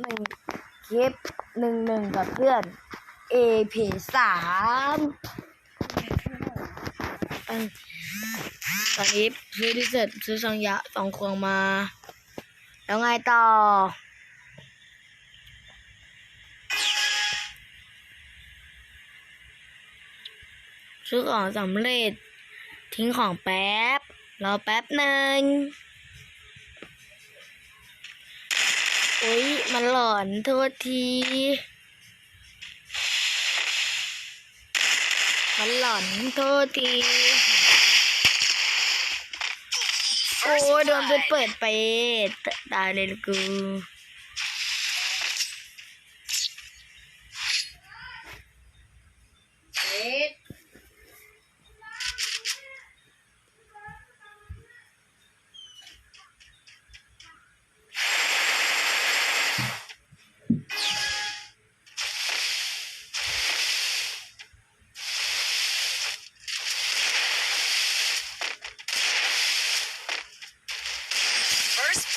หนึ่งคลิปหนึ่งหนึ่งกับเพื่อน AP สามตอนนี้ซื้อที่เสร็จซื้อสังยะสองควงมา แล้วไงต่อ ซื้อของสำเร็จ ทิ้งของแป๊บ รอแป๊บหนึ่ง อุ๊ยมันหลอนโทษที มันหลอนโทษที โอ้โดนเปิดเปิดไปตายเลยละกู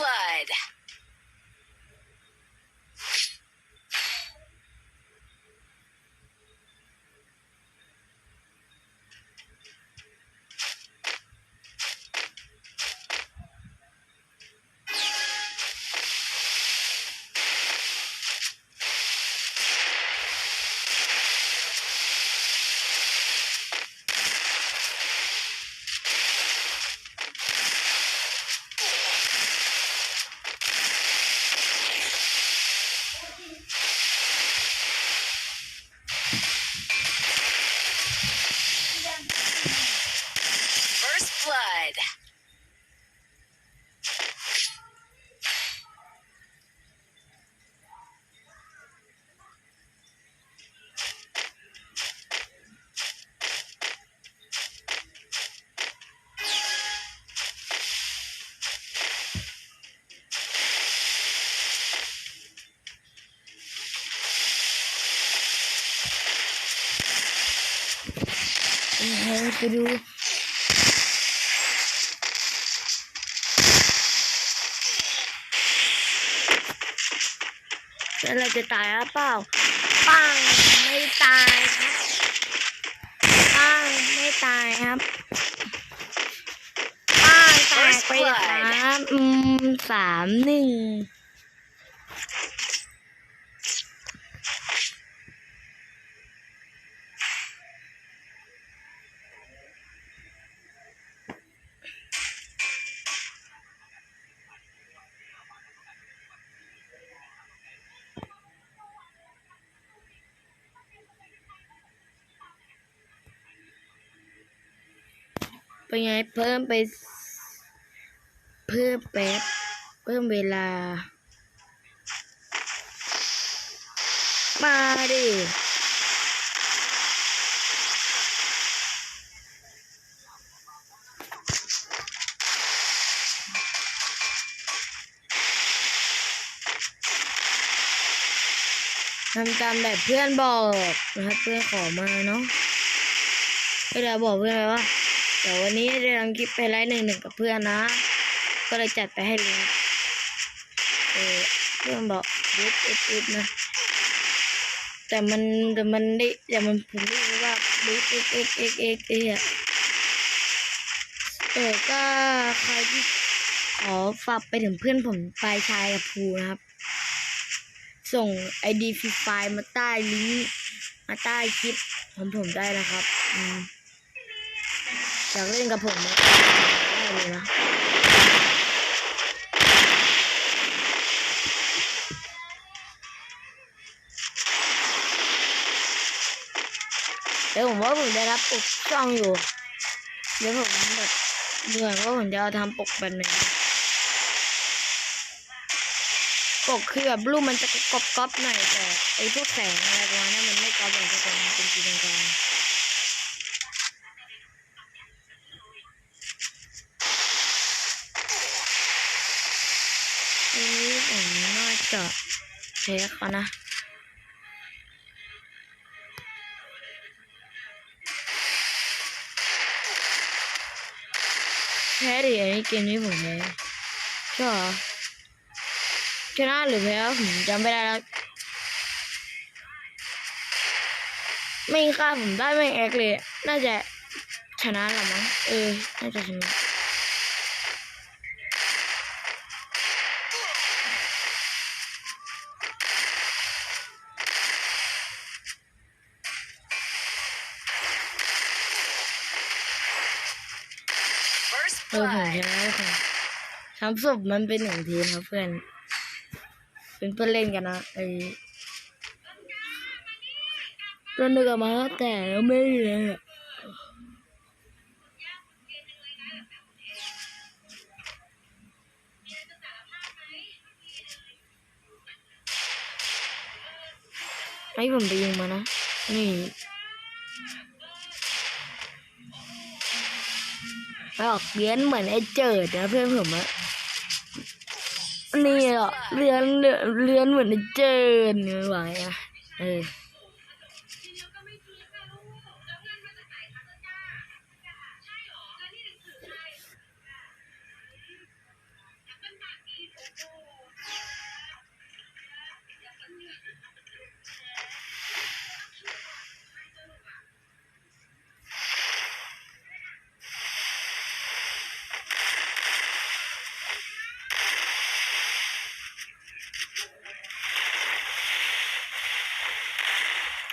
Flood. ไปดูแล้วเราจะตายหรือเปล่า ปังไม่ตายครับปังไม่ตายครับปังแตกไปนะครับอืมสามหนึ่ง เป็นไงเพิ่มไป เพิ่มแป๊บ เพิ่มเวลา มาดิทำตามแบบเพื่อนบอกนะครับเพื่อนขอมาเนาะเดี๋ยวบอกเพื่อนไปว่า เดี๋ยววันนี้จะทำคลิปไปไลฟ์หนึ่งหนึ่งกับเพื่อนนะ ก็เลยจัดไปให้เลยครับเออเพื่อนบอกยึดยึดยึดนะ แต่มันแต่มันได้แต่มันผมได้รู้ว่ายึดยึดยึดยึดยึดยึดเออก็ใครที่ขอฝากไปถึงเพื่อนผมปลายชายกับภูนะครับ ส่ง ID ฟรีไฟล์มาใต้ลิงก์มาใต้คลิปของผมได้นะครับ อืม อยากเล่นกับผมนะได้เลยนะเดี๋ยวผมว่าผมได้รับปกช่องอยู่ เดี๋ยวผมแบบเหนื่อยว่าผมจะเอาทำปกแบบไหนปกคือแบบรูปมันจะกรอบๆหน่อยแต่ไอ้พวกแสงอะไรประมาณนั้นมันไม่ก๊อบอย่างที่ผมเป็นจริงจังๆทีนี้ผมน่าจะ เช็คเขานะแพ้ดิอันนี้เกมนี้ผมแพ้ใช่หรอเกนะหรือแพ้ผมจำไม่ได้แล้ว ไม่ฆ่าผมได้ไม่แอคเลย น่าจะชนะละมั้งเออ น่าจะชนะ เออผม blood. ชนะแล้วค่ะทำศพมันเป็นหนึ่งทีมครับเพื่อน เป็นเพื่อนเล่นกันนะไอ้ก็นึกออกมาแต่ไม่เลยอะให้ผมไปยิงมานะ นี่ ไม่ออกเลี้ยนเหมือนไอ้เจิดนะเพื่อนผมอะนี่เหรอเลี้ยนเลี้ยนเลี้ยนเหมือนไอ้เจิดนี่ไหวอะเออ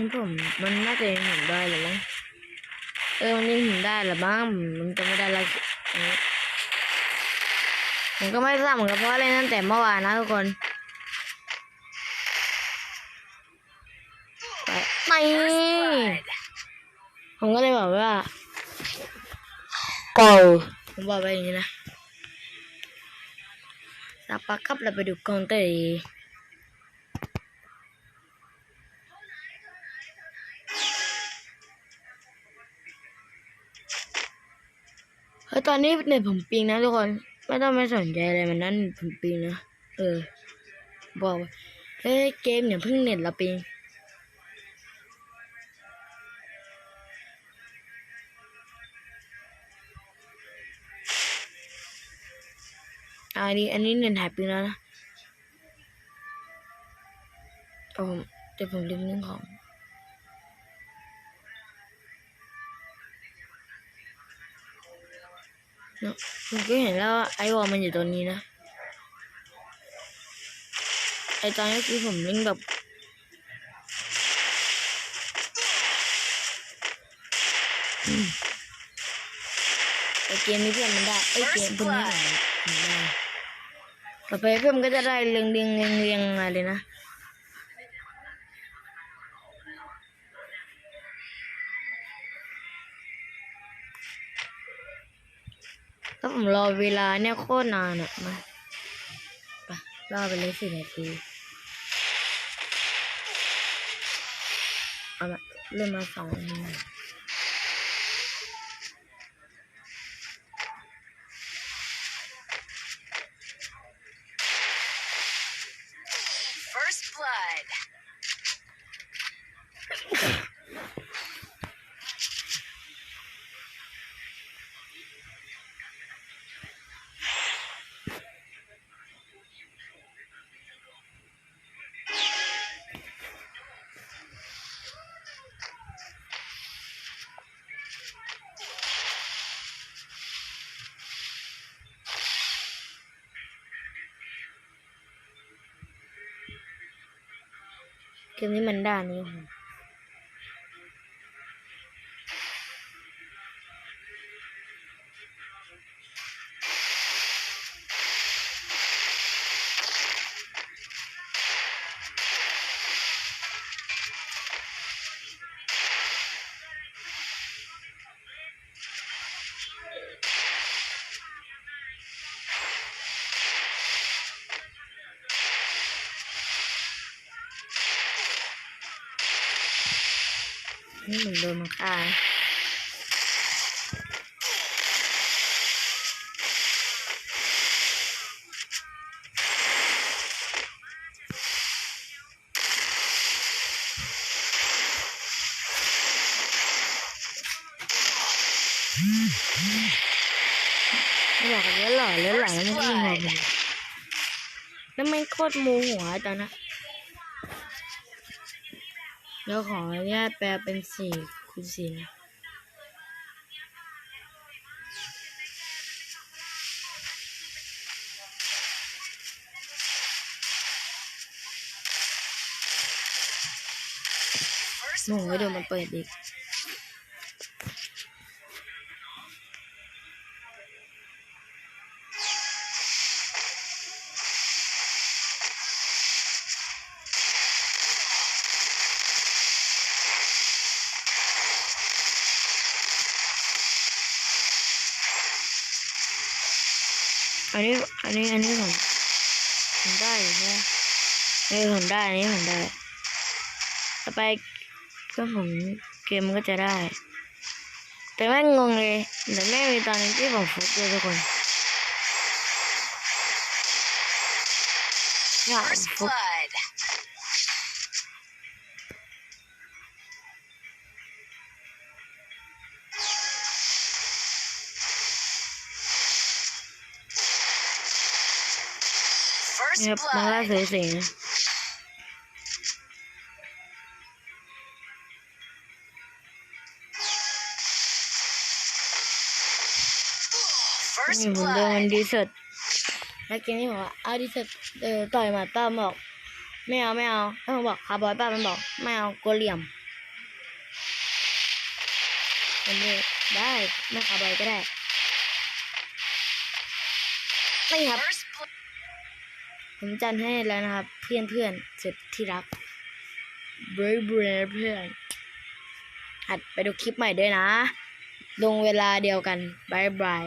นผมมันน่าจะยังเห็นได้หรือมั้งเออมันยังเห็นได้หรือมั้งมันจะไม่ได้ละอันนี้ผมก็ไม่ทราบเหมือนกันเพราะว่าเล่นตั้งแต่เมื่อวานนะทุกคนไปไม่ Blood. ผมก็เลยบอกว่าเก่าผมบอกไปอย่างนี้นะสักพักครับเราไปดูกองเตย ตอนนี้เน็ตผมปิงนะทุกคน ไม่ต้องไม่สนใจอะไรมันนั้นผมปิงนะ เออ บอกเฮ้ยเกมเนี่ยเพิ่งเน็ตเราปิงอันนี้อันนี้เน็ตหายไปแล้วนะเอาผมเดี๋ยวผมลืมเรื่องของ เนอะผมก็เห็นแล้วว่าไอวอลมันอยู่ตรงนี้นะ ไอตอนนี้คือผมเล่นแบบอืมไอเกมนี้เพื่อนมันได้ ไอเกมเพื่อนไม่ได้มันได้ต่อไปเพื่อนมันก็จะได้เรียงเรียงเรียงเรียงมาเลยนะ ผมรอเวลาเนี่ยโคตรนานอะมาไปรอไปเลยสินาทีเอามาเริ่มมาสองนาที เกมนี้มันด้านนี้ นี่เหมือนโดนมันฆ่านะไม่อยากเลี้ยนหล่อเลี้ยนหล่อแล้วไม่ได้ยิงเราเลยแล้วมันโคตรโมโหตอนนั้น แล้วขออนุญาตแปลเป็นสี่คูณสี่นะ First โมโหเดี๋ยวมันเปิดอีก นนี้ อันนี้ อันนี้ผมผมได้อยู่ใช่ไหมเออผมได้ อันนี้ผมได้ ต่อไปก็ผมเกมมันก็จะได้ แต่แม่งงงเลยแต่แม่มีตอนนึงที่ผมฟุกเลยทุกคนอยากฟุก blood. First เนี่ยมันล่า blood. เสียๆนะ First นี่ผมโดนมัน blood. ดีสุดแล้วเกมนี้ผมว่าเอาดีสุดเออต่อยหมาต้อมบอกไม่เอาไม่เอาแล้วผมบอกคาร์บอยป้ามันบอกไม่เอาโกเหลี่ยมผมเลยได้ไม่คาร์บอยก็ได้ไม่ครับ First blood. ผมจัดให้แล้วนะครับ เพื่อนเพื่อนสุดที่รักเบรเบรเพื่อนอัดไปดูคลิปใหม่ด้วยนะ ลงเวลาเดียวกันบายบาย